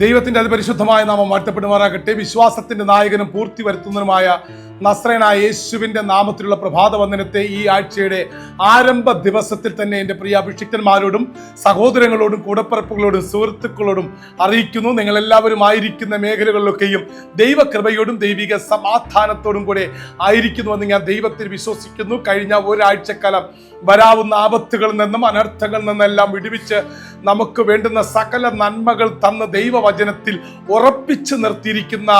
ദൈവത്തിന്റെ അതിപരിശുദ്ധമായ നാമം വാഴ്ത്തപ്പെടുമാറാകട്ടെ. വിശ്വാസത്തിന്റെ നായകനും പൂർത്തി വരുത്തുന്നതുമായ നസ്രനായ യേശുവിന്റെ നാമത്തിലുള്ള പ്രഭാത വന്ദനത്തെ ഈ ആഴ്ചയുടെ ആരംഭ ദിവസത്തിൽ തന്നെ എന്റെ പ്രിയ അഭിഷിക്തന്മാരോടും സഹോദരങ്ങളോടും കൂടപ്പറപ്പുകളോടും സുഹൃത്തുക്കളോടും അറിയിക്കുന്നു. നിങ്ങളെല്ലാവരും ആയിരിക്കുന്ന മേഖലകളിലൊക്കെയും ദൈവകൃപയോടും ദൈവിക സമാധാനത്തോടും കൂടെ ആയിരിക്കുന്നുവെന്ന് ഞാൻ ദൈവത്തിൽ വിശ്വസിക്കുന്നു. കഴിഞ്ഞ ഒരാഴ്ചക്കാലം വരാവുന്ന ആപത്തുകളിൽ നിന്നും അനർത്ഥങ്ങളിൽ നിന്നെല്ലാം വിടുവിച്ച് നമുക്ക് വേണ്ടുന്ന സകല നന്മകൾ തന്ന ദൈവവചനത്തിൽ ഉറപ്പിച്ചു നിർത്തിയിരിക്കുന്ന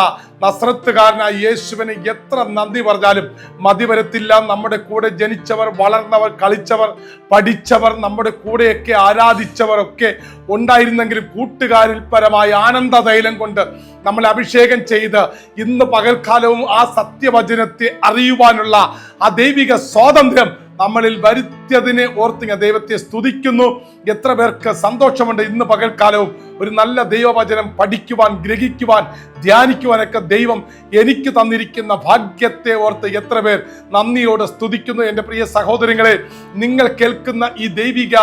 നസ്രത്തുകാരനായ യേശുവിന് എത്ര നന്ദി പറഞ്ഞാലും മതി വരത്തില്ല. നമ്മുടെ കൂടെ ജനിച്ചവർ വളർന്നവർ കളിച്ചവർ പഠിച്ചവർ നമ്മുടെ കൂടെയൊക്കെ ആരാധിച്ചവർ ഒക്കെ ഉണ്ടായിരുന്നെങ്കിലും കൂട്ടുകാരിൽ പരമായ ആനന്ദതൈലം കൊണ്ട് നമ്മൾ അഭിഷേകം ചെയ്ത് ഇന്ന് പകൽക്കാലവും ആ സത്യവചനത്തെ അറിയുവാനുള്ള ആ ദൈവിക സ്വാതന്ത്ര്യം നമ്മളിൽ വരുത്തിയതിനെ ഓർത്തിങ്ങ ദൈവത്തെ സ്തുതിക്കുന്നു. എത്ര പേർക്ക് സന്തോഷമുണ്ട് ഇന്ന് പകൽക്കാലവും. ഒരു നല്ല ദൈവവചനം പഠിക്കുവാൻ ഗ്രഹിക്കുവാൻ ധ്യാനിക്കുവാനൊക്കെ ദൈവം എനിക്ക് തന്നിരിക്കുന്ന ഭാഗ്യത്തെ ഓർത്ത് എത്ര പേർ നന്ദിയോടെ സ്തുതിക്കുന്നു. എന്റെ പ്രിയ സഹോദരങ്ങളെ നിങ്ങൾ കേൾക്കുന്ന ഈ ദൈവിക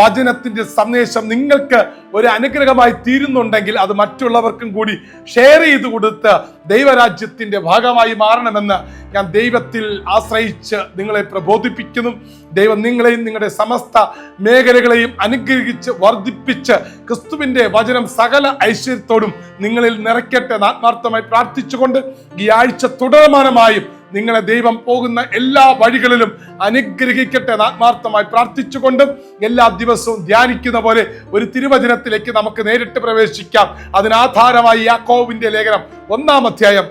വചനത്തിന്റെ സന്ദേശം നിങ്ങൾക്ക് ഒരു അനുഗ്രഹമായി തീരുന്നുണ്ടെങ്കിൽ അത് മറ്റുള്ളവർക്കും കൂടി ഷെയർ ചെയ്ത് കൊടുത്ത് ദൈവരാജ്യത്തിന്റെ ഭാഗമായി മാറണമെന്ന് ഞാൻ ദൈവത്തിൽ ആശ്രയിച്ച് നിങ്ങളെ പ്രബോധിപ്പിക്കുന്നു. ദൈവം നിങ്ങളെയും നിങ്ങളുടെ സമസ്ത മേഖലകളെയും അനുഗ്രഹിച്ച് വർദ്ധിപ്പിച്ച് ക്രിസ്തുവിന്റെ വചനം സകല ഐശ്വര്യത്തോടും നിങ്ങളിൽ നിറയ്ക്കട്ടെ എന്ന് ആത്മാർത്ഥമായി പ്രാർത്ഥിച്ചുകൊണ്ട് ഈ ആഴ്ച തുടർമാനമായും നിങ്ങളെ ദൈവം പോകുന്ന എല്ലാ വഴികളിലും അനുഗ്രഹിക്കട്ടെ എന്ന് ആത്മാർത്ഥമായി പ്രാർത്ഥിച്ചുകൊണ്ട് എല്ലാ ദിവസവും ധ്യാനിക്കുന്ന പോലെ ഒരു തിരുവചനത്തിലേക്ക് നമുക്ക് നേരിട്ട് പ്രവേശിക്കാം. അതിനാധാരമായി യാക്കോവിന്റെ ലേഖനം ഒന്നാം അധ്യായം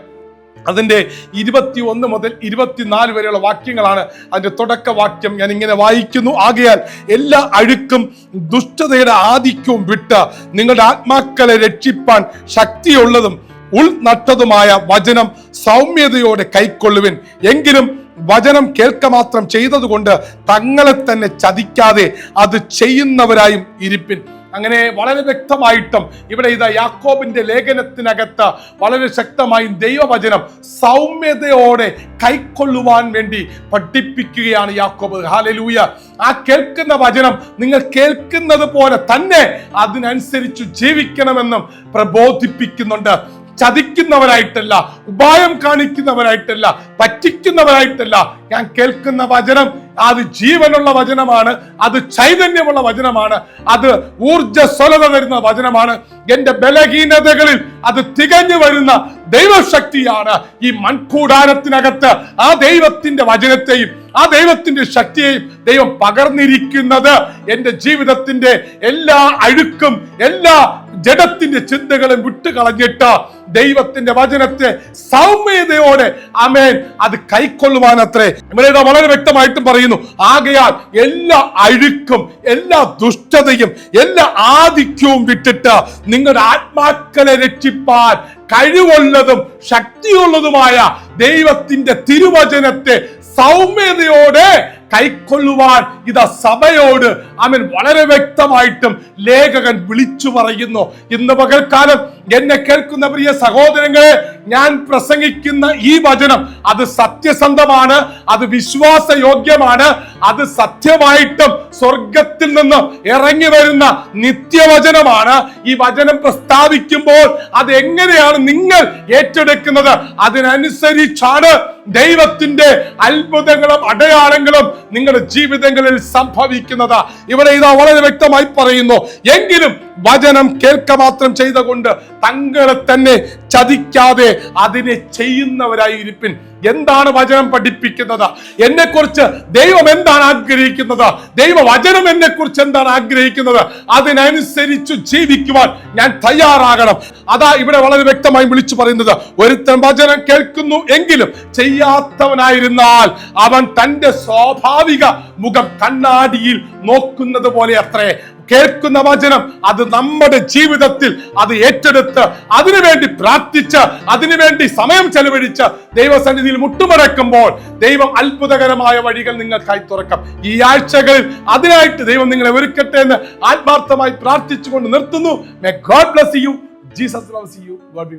അതിന്റെ ഇരുപത്തി ഒന്ന് മുതൽ ഇരുപത്തിനാല് വരെയുള്ള വാക്യങ്ങളാണ് അതിന്റെ തുടക്ക വാക്യം ഞാൻ ഇങ്ങനെ വായിക്കുന്നു. ആകയാൽ എല്ലാ അഴുക്കും ദുഷ്ടതയുടെ ആധിക്യവും വിട്ട് നിങ്ങളുടെ ആത്മാക്കളെ രക്ഷിപ്പാൻ ശക്തിയുള്ളതും ഉൾനട്ടതുമായ വചനം സൗമ്യതയോടെ കൈക്കൊള്ളുവിൻ. എങ്കിലും വചനം കേൾക്ക മാത്രം ചെയ്തതുകൊണ്ട് തങ്ങളെ തന്നെ ചതിക്കാതെ അത് ചെയ്യുന്നവരായും ഇരിപ്പിൻ. അങ്ങനെ വളരെ വ്യക്തമായിട്ടും ഇവിടെ ഇതാ യാക്കോബിന്റെ ലേഖനത്തിനകത്ത് വളരെ ശക്തമായും ദൈവവചനം സൗമ്യതയോടെ കൈക്കൊള്ളുവാൻ വേണ്ടി പഠിപ്പിക്കുകയാണ് യാക്കോബ്. ഹാലലൂയ ആ കേൾക്കുന്ന വചനം നിങ്ങൾ കേൾക്കുന്നത് പോലെ തന്നെ അതിനനുസരിച്ച് ജീവിക്കണമെന്നും പ്രബോധിപ്പിക്കുന്നുണ്ട്. ചതിക്കുന്നവരായിട്ടല്ല ഉപായം കാണിക്കുന്നവരായിട്ടല്ല പറ്റിക്കുന്നവരായിട്ടല്ല ഞാൻ കേൾക്കുന്ന വചനം അത് ജീവനുള്ള വചനമാണ് അത് ചൈതന്യമുള്ള വചനമാണ് അത് ഊർജസ്വലത തരുന്ന വചനമാണ്. എന്റെ ബലഹീനതകളിൽ അത് തികഞ്ഞു വരുന്ന ദൈവശക്തിയാണ് ഈ മൺകൂടാരത്തിനകത്ത് ആ ദൈവത്തിന്റെ വചനത്തെയും ആ ദൈവത്തിന്റെ ശക്തിയെയും ദൈവം പകർന്നിരിക്കുന്നത്. എന്റെ ജീവിതത്തിന്റെ എല്ലാ അഴുക്കും എല്ലാ ജഡത്തിന്റെ ചിന്തകളെ വിട്ടുകളഞ്ഞിട്ട് ദൈവത്തിന്റെ വചനത്തെ സൗമ്യതയോടെ അമേൻ അത് കൈക്കൊള്ളുവാനത്രേ. ഇവരുടെ വളരെ വ്യക്തമായിട്ടും പറയുന്നു ആകയാൽ എല്ലാ അഴുക്കും എല്ലാ ദുഷ്ടതയും എല്ലാ ആധിക്യവും വിട്ടിട്ട് നിങ്ങളുടെ ആത്മാക്കളെ രക്ഷിപ്പാൻ കഴിവുള്ളതും ശക്തിയുള്ളതുമായ ദൈവത്തിന്റെ തിരുവചനത്തെ സൗമ്യതയോടെ കൈക്കൊള്ളുവാൻ ഇതാ സഭയോട് അവൻ വളരെ വ്യക്തമായിട്ടും ലേഖകൻ വിളിച്ചു പറയുന്നു. ഇന്ന് പകൽക്കാലം എന്നെ കേൾക്കുന്ന പ്രിയ സഹോദരങ്ങളെ ഞാൻ പ്രസംഗിക്കുന്ന ഈ വചനം അത് സത്യസന്ധമാണ് അത് വിശ്വാസയോഗ്യമാണ് അത് സത്യമായിട്ടും സ്വർഗത്തിൽ നിന്ന് ഇറങ്ങി വരുന്ന നിത്യവചനമാണ്. ഈ വചനം പ്രസ്താവിക്കുമ്പോൾ അത് എങ്ങനെയാണ് നിങ്ങൾ ഏറ്റെടുക്കുന്നത്? അതിനനുസരിച്ചാണ് ദൈവത്തിന്റെ അത്ഭുതങ്ങളും അടയാളങ്ങളും നിങ്ങളുടെ ജീവിതങ്ങളിൽ സംഭവിക്കുന്നത്. ഇവിടെ ഇതാ വളരെ വ്യക്തമായി പറയുന്നു. എങ്കിലും വചനം കേൾക്ക മാത്രം ചെയ്തുകൊണ്ട് തങ്ങളെ തന്നെ ചതിക്കാതെ അതിനെ ചെയ്യുന്നവരായി ഇരിപ്പിൻ എന്താണ് വചനം പഠിപ്പിക്കുന്നത്? എന്നെക്കുറിച്ച് ദൈവം എന്താണ് ആഗ്രഹിക്കുന്നത്? ദൈവവചനം എന്നെക്കുറിച്ച് എന്നെ കുറിച്ച് എന്താണ് ആഗ്രഹിക്കുന്നത്? അതിനനുസരിച്ച് ജീവിക്കുവാൻ ഞാൻ തയ്യാറാകണം. അതാ ഇവിടെ വളരെ വ്യക്തമായി വിളിച്ചു പറയുന്നത്. ഒരുത്തൻ വചനം കേൾക്കുന്നു എങ്കിലും ചെയ്യാത്തവനായിരുന്നാൽ അവൻ തന്റെ സ്വാഭാവിക മുഖം കണ്ണാടിയിൽ നോക്കുന്നത് പോലെ അത്രേ. കേൾക്കുന്ന വചനം അത് നമ്മുടെ ജീവിതത്തിൽ അത് ഏറ്റെടുത്ത് അതിനുവേണ്ടി പ്രാർത്ഥിച്ച് അതിനുവേണ്ടി സമയം ചെലവഴിച്ച് ദൈവസന്നിധിയിൽ മുട്ടുമറക്കുമ്പോൾ ദൈവം അത്ഭുതകരമായ വഴികൾ നിങ്ങൾക്കായി തുറക്കാം. ഈ ആഴ്ചകളിൽ അതിനായിട്ട് ദൈവം നിങ്ങളെ ഒരുക്കട്ടെ എന്ന് ആത്മാർത്ഥമായി പ്രാർത്ഥിച്ചുകൊണ്ട് നിർത്തുന്നു. God bless you Jesus loves you God be